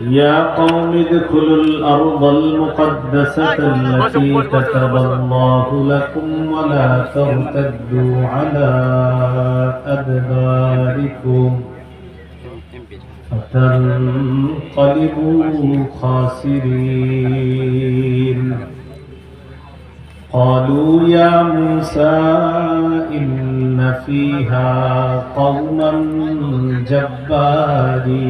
يا قوم ادخلوا الأرض المقدسة التي كتب الله لكم ولا ترتدوا على أدباركم. فتنقلبوا خاسرين. قالوا يا موسى إن فيها قوما جبارين.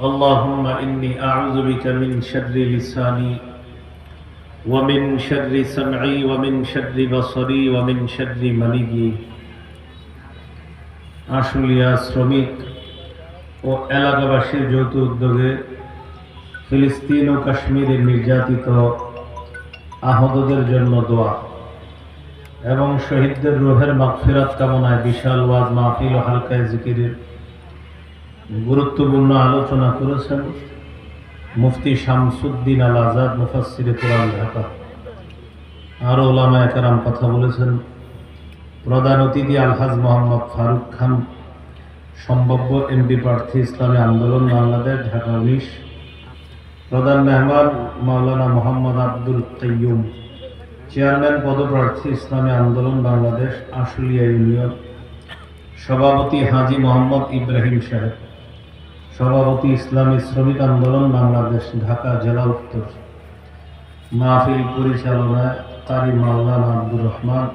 اللهم إني أعوذ بك من شر لساني ومن شر سمعي ومن شر بصري ومن شر مني আশুলিয়া শ্রমিক ও এলাকাবাসীর যৌথ উদ্যোগে ফিলিস্তিন ও কাশ্মীরে নির্যাতিত আহতদের জন্য দোয়া এবং শহীদদের রোহের মাগফিরাত কামনায় বিশাল ওয়াজ মাহফিল ও হালকায় জিকিরের গুরুত্বপূর্ণ আলোচনা করেছেন মুফতি শামসুদ্দিন আল আজাদ মুফাসির কোরআন, ঢাকা। আরও ওলামা একরাম কথা বলেছেন, প্রধান অতিথি আলহাজ মোহাম্মদ ফারুক খান, সম্ভাব্য এমপি প্রার্থী ইসলামী আন্দোলন বাংলাদেশ, ঢাকা উনিশ। প্রধান মেহমান মাওলানা মোহাম্মদ আব্দুল তৈয়ুম চেয়ারম্যান পদপ্রার্থী ইসলামী আন্দোলন বাংলাদেশ, আশুলিয়া ইউনিয়ন। সভাপতি হাজি মোহাম্মদ ইব্রাহিম সাহেব। সভাপতি ইসলামী শ্রমিক আন্দোলন বাংলাদেশ, ঢাকা জেলা উত্তর। মাহফিল পরিচালনায় কারি মাওলানা আব্দুর রহমান,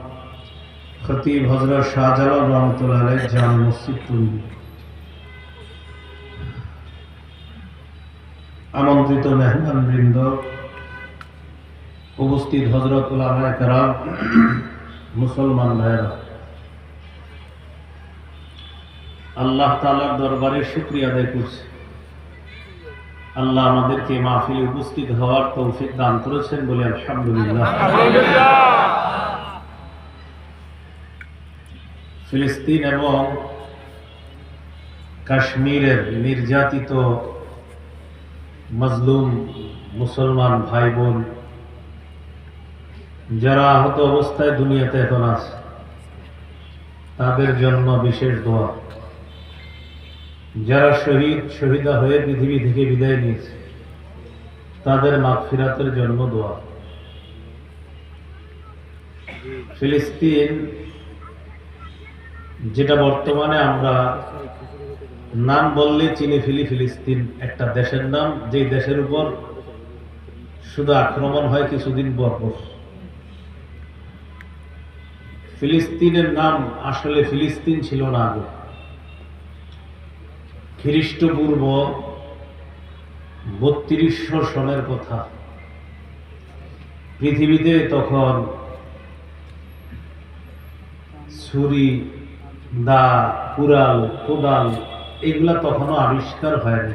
খতিব হজরত শাহজালাল রহমতুল্লাহ জামে মসজিদ টুঙ্গি। আমন্ত্রিত মেহমান বৃন্দ উপস্থিত হজরত উলামায়ে কেরাম, মুসলমান ভাইয়েরা। আল্লাহ তালার দরবারে শুক্রিয়া আদায় করছি। আল্লাহ আমাদেরকে মাহফিলে উপস্থিত হওয়ার তৌফিক দান করেছেন বলে আলহামদুলিল্লাহ। ফিলিস্তিন এবং কাশ্মীরের নির্যাতিত মজলুম মুসলমান ভাই বোন যারা আহত অবস্থায় দুনিয়াতে এখন আছে, তাদের জন্য বিশেষ দোয়া। যারা শহীদ, শহীদা হয়ে পৃথিবী থেকে বিদায় নিয়েছে, তাদের মাগফিরাতের জন্ম দোয়া। ফিলিস্তিন, যেটা বর্তমানে আমরা নাম বললে চিনি ফিলি ফিলিস্তিন, একটা দেশের নাম যে দেশের উপর শুধু আক্রমণ হয় কিছুদিন পর পর। ফিলিস্তিনের নাম আসলে ফিলিস্তিন ছিল না আগে। খ্রিস্টপূর্ব বত্রিশশো সনের কথা। পৃথিবীতে তখন ছুরি, দা, কুড়াল, কোদাল এগুলা তখনও আবিষ্কার হয়নি।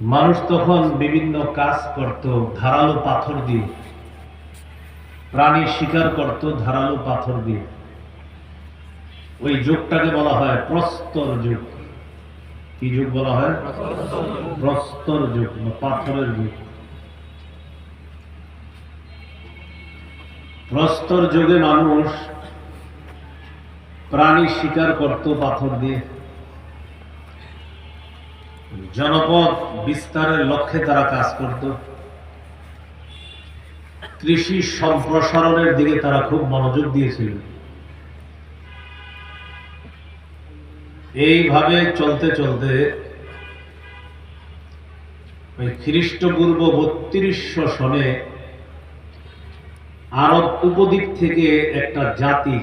মানুষ তখন বিভিন্ন কাজ করত, ধারালো পাথর দিয়ে। প্রাণী শিকার করত, ধারালো পাথর দিয়ে। ওই যুগটাকে বলা হয় প্রস্তর যুগ। কি যুগ বলা হয়? প্রস্তর যুগ পাথরের যুগ। প্রস্তর যুগে মানুষ প্রাণী শিকার করত পাথর দিয়ে। জনপদ বিস্তারের লক্ষ্যে তারা কাজ করত। কৃষি সম্প্রসারণের দিকে তারা খুব মনোযোগ দিয়েছিল। এইভাবে চলতে চলতে ওই খ্রিস্টপূর্ব বত্রিশশো সনে আরব উপদ্বীপ থেকে একটা জাতি,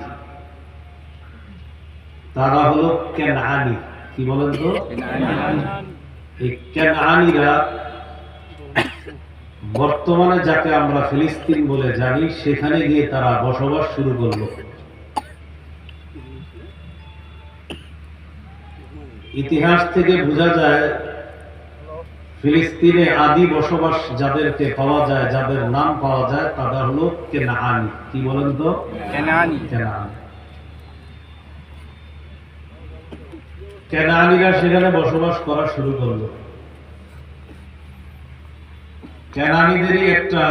তারা হলো কেনানি কি বলেন তো? এই কেনানিরা বর্তমানে যাকে আমরা ফিলিস্তিন বলে জানি, সেখানে গিয়ে তারা বসবাস শুরু করল। ইতিহাস থেকে বোঝা যায় ফিলিস্তিনে আদি বসবাস যাদেরকে পাওয়া যায় যাদের নাম পাওয়া যায় তারা হলো কেনানি কি বলেন তো? কেনানিরা সেখানে বসবাস করা শুরু করল। কেনানিদেরই একটা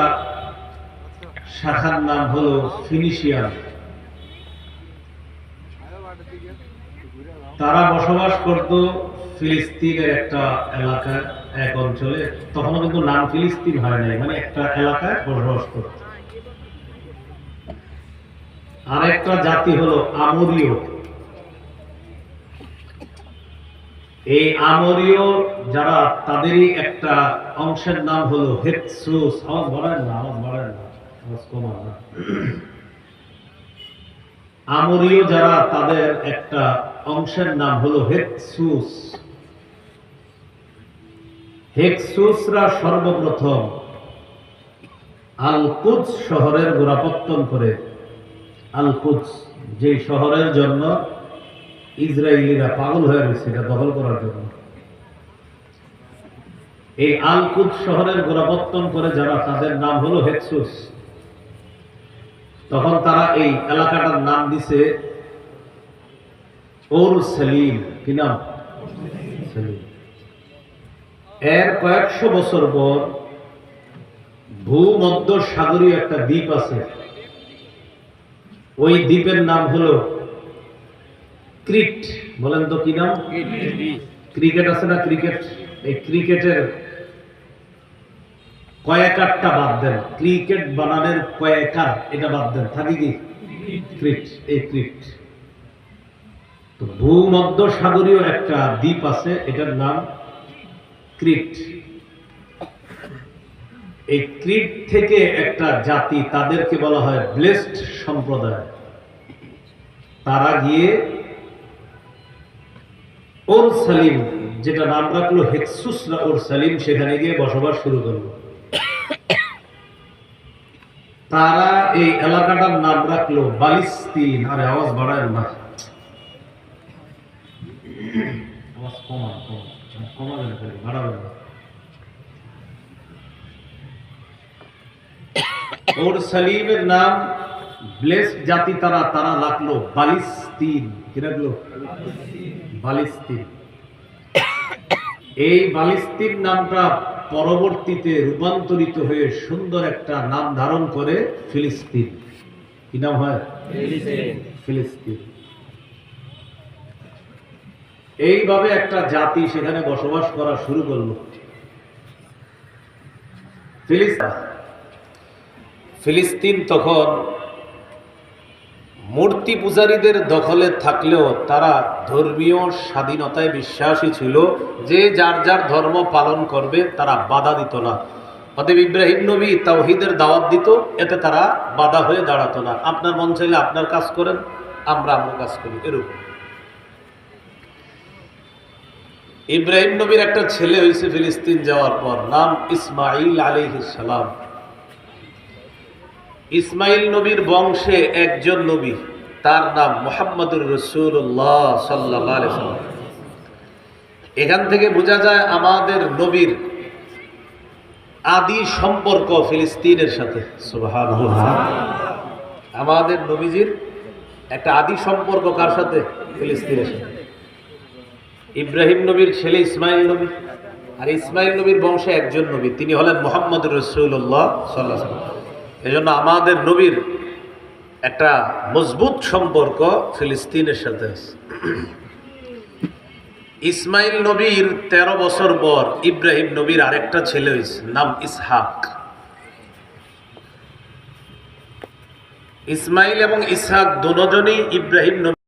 শাখার নাম হলো ফিনিশিয়ান। তারা বসবাস করত ফিলিস্তিনের একটা এলাকায় এক অঞ্চলে। তখনও কিন্তু নাম ফিলিস্তিন হয় নাই মানে একটা এলাকায় বসবাস করত। আর একটা জাতি হলো আমরীয়। এই আমরীয় যারা, তাদেরই একটা অংশের নাম হলো হেৎসুস আওয়াজ বাড়ায় না, আওয়াজ বাড়ায় না। আমরীয় যারা, তাদের একটা অংশের নাম হলো হেক্সুস। হেক্সুসরা সর্বপ্রথম আলকুদ শহরের গোড়াপত্তন করে। আলকুদ যে শহরের জন্য ইসরায়েলিরা পাগল হয়ে গেছে, এটা দখল করার জন্য। এই আলকুদ শহরের গোড়াপত্তন করে যারা, তাদের নাম হলো হেক্সুস। তখন তারা এই এলাকাটার নাম দিছে ওর সেলিম, কি নাম? সেলিম। এর কয়েকশো বছর পর ভূমধ্য সাগরীয় একটা দ্বীপ আছে। ওই দ্বীপের নাম হলো ক্রিট বলেন তো কি নাম? ক্রিকেট আছে না ক্রিকেট? এই ক্রিকেটের কয়েকারটা বাদ দেন। ক্রিকেট বানানের কয়েকার এটা বাদ দেন। থাকি কি? ক্রিট এই ক্রিট তো ভূমধ্য সাগরীয় একটা দ্বীপ আছে, এটার নাম ক্রিট। এই ক্রিট থেকে একটা জাতি, তাদেরকে বলা হয় ব্লেসড সম্প্রদায়। তারা গিয়ে ওর সালিম যেটা নাম রাখল হেক্সুসরা ওর সালিম সেখানে গিয়ে বসবাস শুরু করল। তারা এই এলাকাটার নাম রাখল বালিস্তিন। আরে আওয়াজ বাড়ায় না। আওয়াজ কমান কমান কমাবেন না খালি, বাড়াবেন না ওর সালিমের নাম ব্লেস জাতি তারা তারা রাখল বালিস্তিন। কি রাখল? বালিস্তিন। এই বালিস্তিন নামটা পরবর্তীতে রূপান্তরিত হয়ে সুন্দর একটা নাম ধারণ করে ফিলিস্তিন। কি নাম হয়? ফিলিস্তিন। এইভাবে একটা জাতি সেখানে বসবাস করা শুরু করল। ফিলিস্তিন। তখন মূর্তি পূজারীদের দখলে থাকলেও তারা ধর্মীয় স্বাধীনতায় বিশ্বাসী ছিল। যে যার যার ধর্ম পালন করবে, তারা বাধা দিত না। অতএব ইব্রাহিম নবী তাওহিদের দাওয়াত দিত, এতে তারা বাধা হয়ে দাঁড়াতো না। আপনার মন চাইলে আপনার কাজ করেন, আমরা আমরা কাজ করি, এরকম। ইব্রাহিম নবীর একটা ছেলে হয়েছে ফিলিস্তিন যাওয়ার পর, নাম ইসমাইল আলিহিস সালাম। ইসমাইল নবীর বংশে একজন নবী, তার নাম মোহাম্মদুর রসুল্লাহ সাল্লাহ এখান থেকে বোঝা যায় আমাদের নবীর আদি সম্পর্ক ফিলিস্তিনের সাথে। আমাদের নবীজির একটা আদি সম্পর্ক কার সাথে? ফিলিস্তিনের সাথে। ইব্রাহিম নবীর ছেলে ইসমাইল নবী আর ইসমাইল নবীর বংশে একজন নবী, তিনি হলেন মোহাম্মদ রসুল্লাহ সাল্লাহ এজন্য আমাদের নবীর একটা মজবুত সম্পর্ক ফিলিস্তিনের সাথে আছে। ইসমাইল নবীর ১৩ বছর পর ইব্রাহিম নবীর আরেকটা ছেলে হয়েছে, নাম ইসহাক। ইসমাইল এবং ইসহাক দুজনই ইব্রাহিম নবী